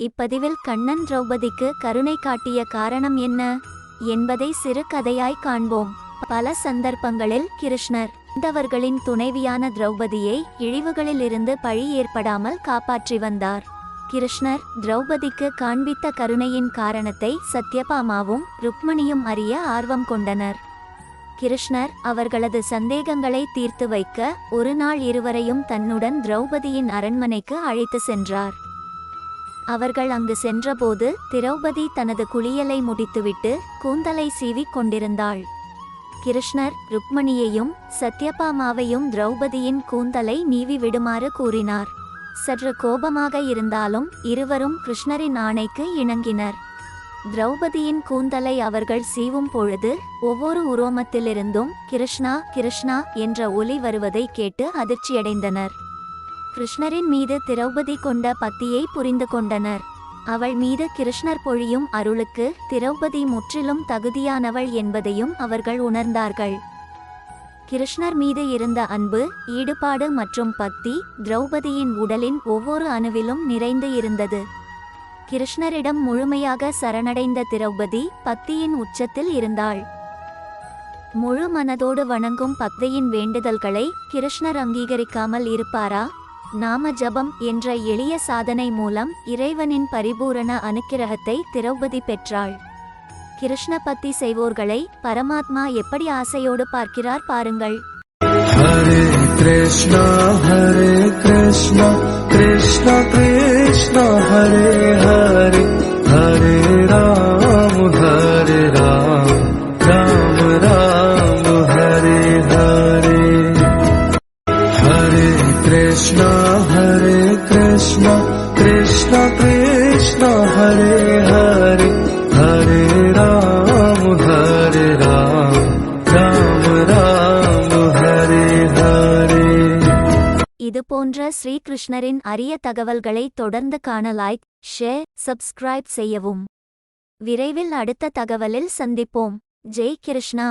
இப்பதிவில் கண்ணன் திரௌபதிக்கு கருணை காட்டிய காரணம் என்ன என்பதை சிறு கதையாய் காண்போம். பல சந்தர்ப்பங்களில் கிருஷ்ணர் இந்தவர்களின் துணைவியான திரௌபதியை இழிவுகளிலிருந்து பழி ஏற்படாமல் காப்பாற்றி வந்தார். கிருஷ்ணர் திரௌபதிக்கு காண்பித்த கருணையின் காரணத்தை சத்யபாமாவும் ருக்மணியும் அறிய ஆர்வம் கொண்டனர். கிருஷ்ணர் அவர்களது சந்தேகங்களை தீர்த்து வைக்க ஒரு நாள் இருவரையும் தன்னுடன் திரௌபதியின் அரண்மனைக்கு அழைத்து சென்றார். அவர்கள் அங்கு சென்றபோது திரௌபதி தனது குளியலை முடித்துவிட்டு கூந்தலை சீவிக் கொண்டிருந்தாள். கிருஷ்ணர் ருக்மணியையும் சத்யபாமாவையும் திரௌபதியின் கூந்தலை நீவி விடுமாறு கூறினார். சற்று கோபமாக இருந்தாலும் இருவரும் கிருஷ்ணரின் ஆணைக்கு இணங்கினர். திரௌபதியின் கூந்தலை அவர்கள் சீவும் பொழுது ஒவ்வொரு உரோமத்திலிருந்தும் கிருஷ்ணா கிருஷ்ணா என்ற ஒலி வருவதை கேட்டு அதிர்ச்சியடைந்தனர். கிருஷ்ணரின் மீது திரௌபதி கொண்ட பத்தியை புரிந்து கொண்டனர். அவள் மீது கிருஷ்ணர் பொழியும் அருளுக்கு திரௌபதி முற்றிலும் தகுதியானவள் என்பதையும் அவர்கள் உணர்ந்தார்கள். கிருஷ்ணர் மீது இருந்த அன்பு ஈடுபாடு மற்றும் பக்தி திரௌபதியின் உடலின் ஒவ்வொரு அணுவிலும் நிறைந்து இருந்தது. கிருஷ்ணரிடம் முழுமையாக சரணடைந்த திரௌபதி பக்தியின் உச்சத்தில் இருந்தாள். முழு மனதோடு வணங்கும் பக்தியின் வேண்டுதல்களை கிருஷ்ணர் அங்கீகரிக்காமல் இருப்பாரா? நாம ஜபம் என்ற எளிய சாதனை மூலம் இறைவனின் பரிபூரண அனுக்கிரகத்தை திரௌபதி பெற்றாள். கிருஷ்ண பக்தி செய்வோர்களை பரமாத்மா எப்படி ஆசையோடு பார்க்கிறார் பாருங்கள். ஹரே கிருஷ்ணா ஹரே கிருஷ்ணா கிருஷ்ணா கிருஷ்ணா ஹரே ஹரே. कृष्णा हरे कृष्णा कृष्णा कृष्णा हरे हरे हरे राम हरे राम राम राम हरे हरे இது போன்ற ஸ்ரீகிருஷ்ணரின் அரிய தகவல்களை தொடர்ந்து காண லைக் ஷேர் சப்ஸ்கிரைப் செய்யவும் விரைவில் அடுத்த தகவலில் சந்திப்போம் ஜெய் கிருஷ்ணா